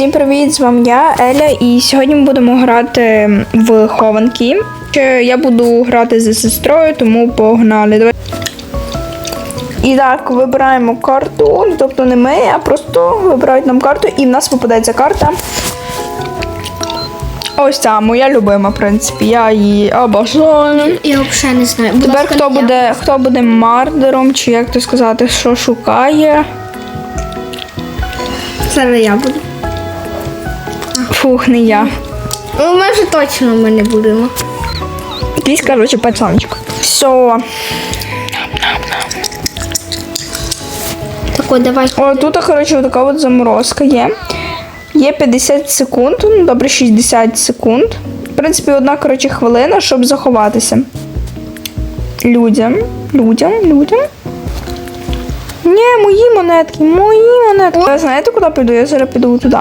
Всім привіт! З вами я, Еля, і сьогодні ми будемо грати в хованки. Я буду грати зі сестрою, тому погнали. Давай. І так, вибираємо карту. Тобто не ми, а просто вибирають нам карту, і в нас випадається карта. Ось ця моя любима, в принципі. Я її обожаю. Я взагалі не знаю. Будь Тепер хто я. буде, хто буде мардером, чи як то сказати, що шукає. Зараз я буду. Фух, не я. Ну, ми вже точно ми не будемо. Якийсь, коротше, пацанчик. Все. Так, от, давай. О, тут, коротше, така от заморозка є. Є 50 секунд, ну добре, 60 секунд. В принципі, одна, коротше, хвилина, щоб заховатися. Людям. Людям, людям. Ні, мої монетки, мої монетки. Ви знаєте, куди піду? Я зараз піду туди.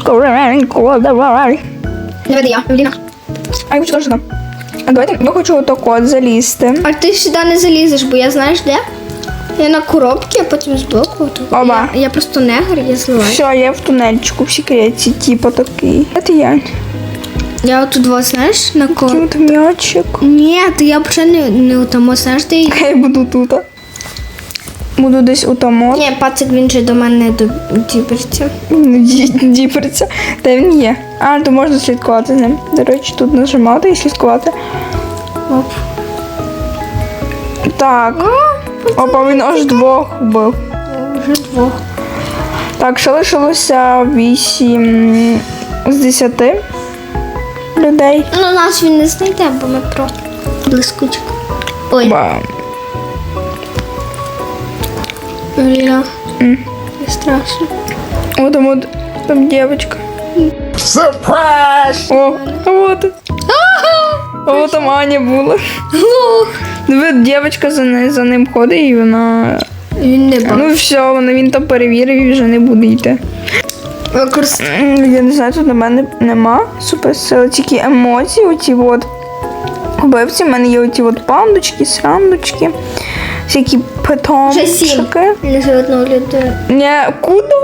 Скоренько, давай. Давай я, Евеліна. А я хочу сюди. А давайте, я хочу отако от залізти. А ти сюди не залізеш, бо я знаєш де? Я на коробці, а потім з боку. отут. Оба. Я, я просто негр, я зливаю. Все, я в тунельчику в секреті, типа такий. Це я. Я отут, вот, знаєш, на ко... Тут м'ячик. Ні, то я взагалі не, не у знаєш, де я- Я буду тут. Буду десь у тому. Ні, пацик, він же до мене не дібеться. Діперця. Де він є? А, то можна слідкувати з ним. До речі, тут нажимати і слідкувати. Оп. Так. Опа, він аж двох вбив. Вже двох. Так, ще лишилося 8 з 10 людей. Ну, нас він не знайде, бо ми про блискучку. Ой, Бам. М. Не страшно. О, там от там дівчинка. Surprise! О, а от. О, там Аня була. Диви, дівчинка за, ни- за ним ходить і вона. Він не бачить. Ну все, вона він там перевірив і вже не буде йти. М, Я не знаю, тут на мене нема суперсили, тільки емоції, оці от. Вбивці, в мене є оці от пандочки, срандочки, всякі Вже сім. питомчики. Лише людину. Ні, куди?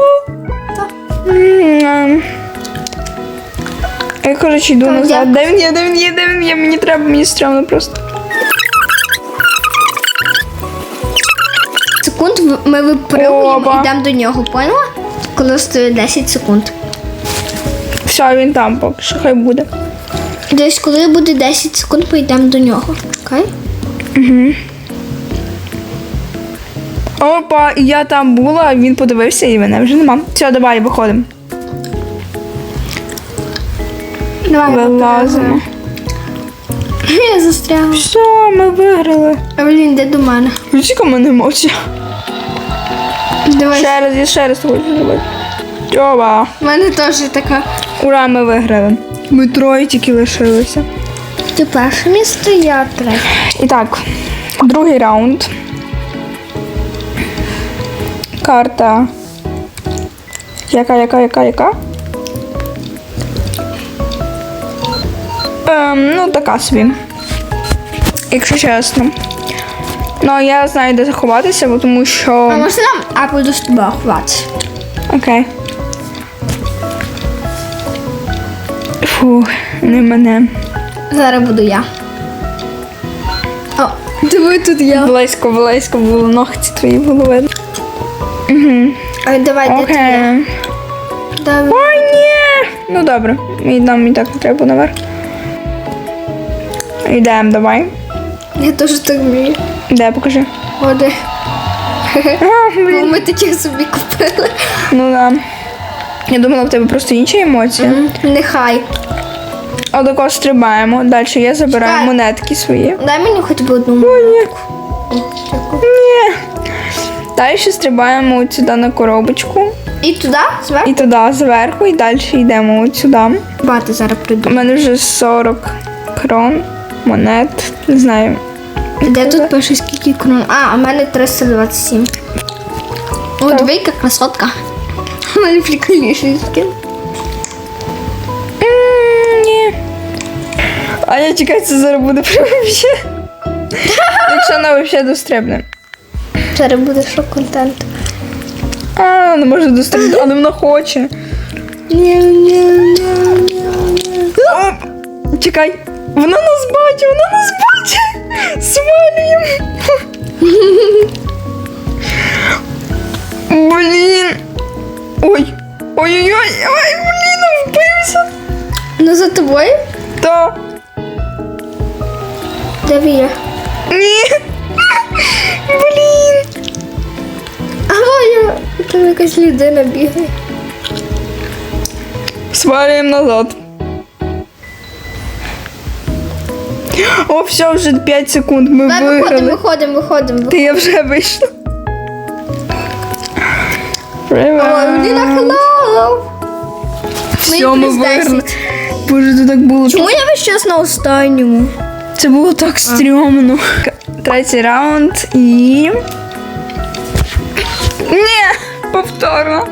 М, Я, коротше, йду Так, назад. дякую. Де він є, де він є, де він є? Мені треба, мені стрімно просто. Секунд в- ми випригуємо Опа. і йдемо до нього, поняла? Коли стоїть 10 секунд. Все, він там поки що, хай буде. Десь коли буде 10 секунд, ми йдемо до нього. Окей? Опа, і я там була, він подивився і мене вже нема. Все, давай, виходимо. Давай. Вилазимо. Я застрягла. Все, ми виграли. Евелін, йде до мене. Включи мене. Давай. Ще раз, я ще раз хочу зробити. Опа. У мене теж така. Ура, ми виграли. Ми троє тільки лишилися. Ти перше місце, я третє. І так, другий раунд. Карта. Яка, яка, яка, яка? Ем, ну, така собі. Якщо чесно. Ну, я знаю, де заховатися, бо тому що. А можна нам? Буду з тобою ховатися. Окей. Фу, не мене. Зараз буду я. О, диви тут я. Близько, близько було ногті твої було видно. Угу. Ой, давай, де? Окей. Давай. Ой, ні. Ну добре, і нам і так не треба наверх. Йдемо, давай. Я теж так вмію. Де, покажи. Води. А, Бо блін. ми таких собі купили. Ну да. Я думала, в тебе просто інші емоції. Нехай. Отако стрибаємо. Далі я забираю Чекай. монетки свої. Дай мені хоч би одну. Ні. О, дякую. Ні. Далі стрибаємо от сюди на коробочку. І туди? Зверху? І туди зверху, і далі йдемо от сюди. Бати зараз прийду. У мене вже 40 крон, монет. Не знаю. Де тут пише скільки крон? А, у мене 327. О, диви, яка красотка. У мене прикольніший скін. Ні. А я чекаю, це зараз буде прям вообще. Якщо вона вообще дострибне. Зараз буде шок контент. А, не може дострибнути, але вона хоче. Чекай. Вона нас бачить, вона нас бачить. Свалюємо. Блін. Ой. Ой-ой-ой, ой, блін, вбився. Ну за тобою? Та. Де ви є? Ні. Блін. Там якась людина бігає. Свалюємо назад. О, все, вже 5 секунд. Ми Давай виходимо, виграли. виходимо, виходимо. Ти я вже вийшла. Привет. Ой, Ліна, hello! Все, ми плюс виграли. Боже, це так було. Чому я весь час на останньому? Це було так стрьомно. Третій раунд і. Ні! Повторно.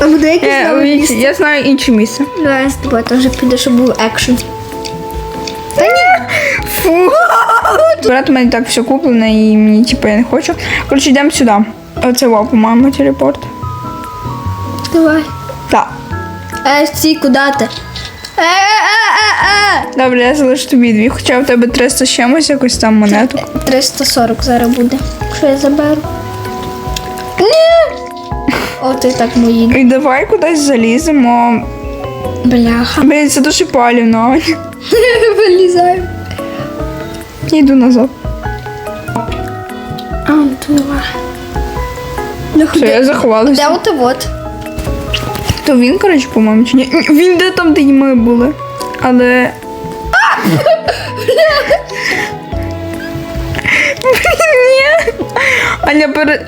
А буде якийсь Я, новий місце? я знаю інше місце. Давай я з тобою теж піду, щоб був екшн. Фу. Брат, у мене так все куплено і мені типу я не хочу. Коротше, йдемо сюди. Оце во, по-моєму, телепорт. Давай. Так. Е, стій, куди ти? Е, е, е, Добре, я залишу тобі дві, хоча в тебе 300 з чимось, якось там монету. е. 340 зараз буде. Що я заберу? Ні! О, ти так мої. І давай кудись заліземо. Бляха. Блін, це дуже палівно. Вилізаю. Йду назад. А, ну то. Ну, Все, я Де от і от? То він, коротше, по-моєму, чи ні? Він де там, де й ми були. Але. Ні. Аня пере.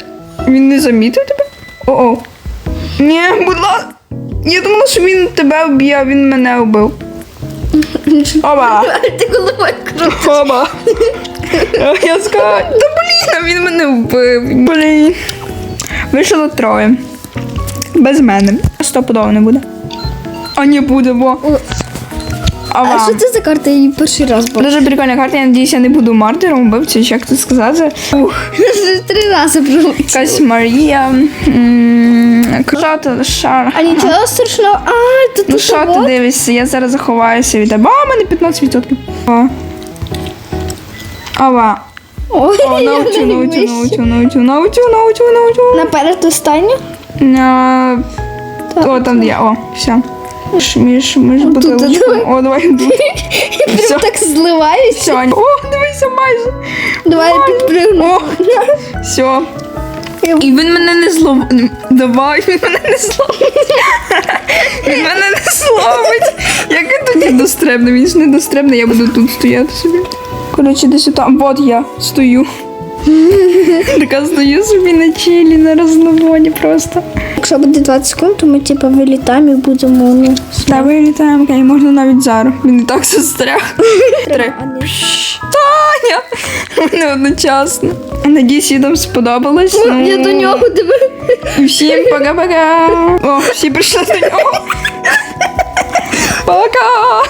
Він не замітив тебе? О-о. Ні, будь ласка. Я думала, що він тебе вб'є, а він мене вбив. Оба. Ти головою крутиш. Оба. Я сказала, та блін, а він мене вбив. Блін. Вийшло троє. Без мене. Стопудово не буде. А не буде, бо. А А що це за карта? Я її перший раз бачу. Дуже прикольна карта, я надіюсь, я не буду мартером вбивцю, чи як це сказати. Ух, Три рази пролетіла. якась Марія. Кружата, шар. А нічого страшного. А, тут Ну що ти дивишся? Я зараз заховаюся від тебе. А, у мене 15%. О. Ава. Ой, О, научу, научу, научу, научу, научу, научу, научу. Наперед останню? А, О, там я, о, все. Між, між, давай. О, давай. Все. Прям так зливаюся. Все, О, дивися майже. Давай я підпригну. Все. І він мене не злов... Давай, він мене не зловить. Він мене не зловить. Як він тоді достребне? Він ж не достребне, я буду тут стояти собі. Коротше, десь там. Вот я стою. Така стою собі на чилі, на розноводі просто. Якщо буде 20 секунд, то ми типу вилітаємо і будемо, ну, Та вилітаємо, окей, можна навіть зараз. Він і так застряг. Три. Таня! Вони одночасно. Надіюсь, їй там сподобалось. Ну, Я до нього дивлюсь. Всім пока-пока. О, всі прийшли до нього. Пока!